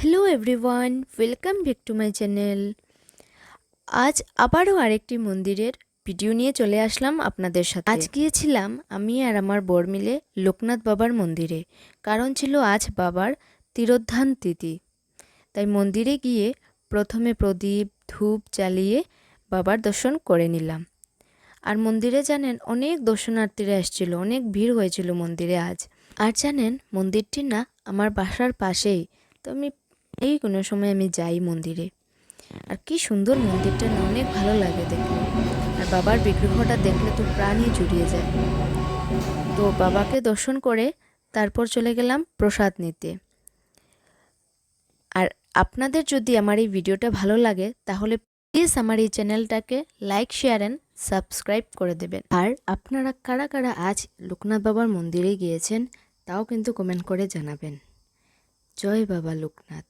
Hello everyone welcome back to my channel আজ আবারও আরেকটি মন্দিরের ভিডিও নিয়ে চলে আসলাম আপনাদের সাথে। আজ গিয়েছিলাম আমি আর আমার বর মিলে লোকনাথ বাবার মন্দিরে। কারণ ছিল আজ বাবার তিরোধান তিথি। তাই মন্দিরে গিয়ে প্রথমে প্রদীপ, ধূপ জ্বালিয়ে বাবার দর্শন করে নিলাম। আর মন্দিরে জানেন অনেক দর্শনার্থীরা এসেছিল, অনেক ভিড় হয়েছিল মন্দিরে আজ। আর জানেন মন্দিরটি না আমার বাসার পাশেই। তো আমি এই কোনো সময় আমি যাই মন্দিরে। আর কি সুন্দর মন্দিরটা না, অনেক ভালো লাগে দেখলে আর বাবার বিগ্রহটা দেখলে তো প্রাণই জুড়িয়ে যায়। তো বাবাকে দর্শন করে তারপর চলে গেলাম প্রসাদ নিতে। আর আপনাদের যদি আমার এই ভিডিওটা ভালো লাগে, তাহলে প্লিজ আমার এই চ্যানেলটাকে লাইক শেয়ার অ্যান্ড সাবস্ক্রাইব করে দেবেন। আর আপনারা কারা কারা আজ লোকনাথ বাবার মন্দিরে গিয়েছেন, তাও কিন্তু কমেন্ট করে জানাবেন। জয় বাবা লোকনাথ।